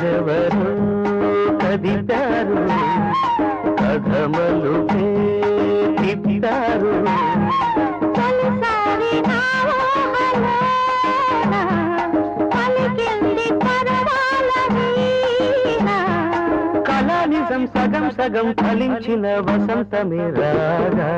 కలలెవరో కదిపారు కథమలు తిప్పారు తొలిసారి నా ఊహలోన? పలికింది పరమాల వీణ. కళా నిజం సగం సగం ఫలించిన వసంతమే రాగా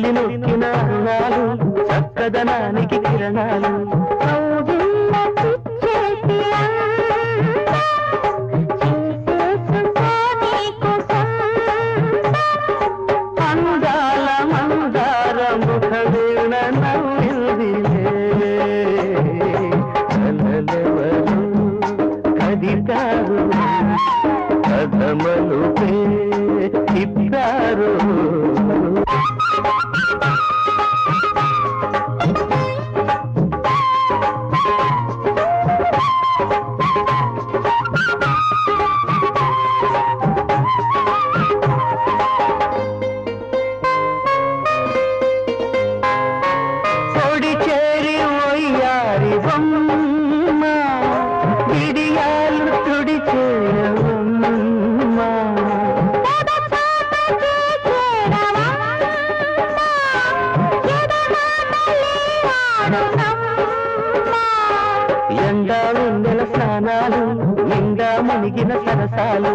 చెక్కిలి నొక్కిన రుణాలు చక్కదనానికి కిరణాలు. కౌగిళ్ళ అందాల మందార ముఖవీణ నవ్విందిలే కదితారు ఎండా వెన్నెల స్నానాలు నిండా మునిగిన సరసాలు.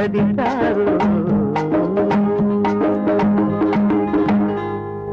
సాధిస్తారు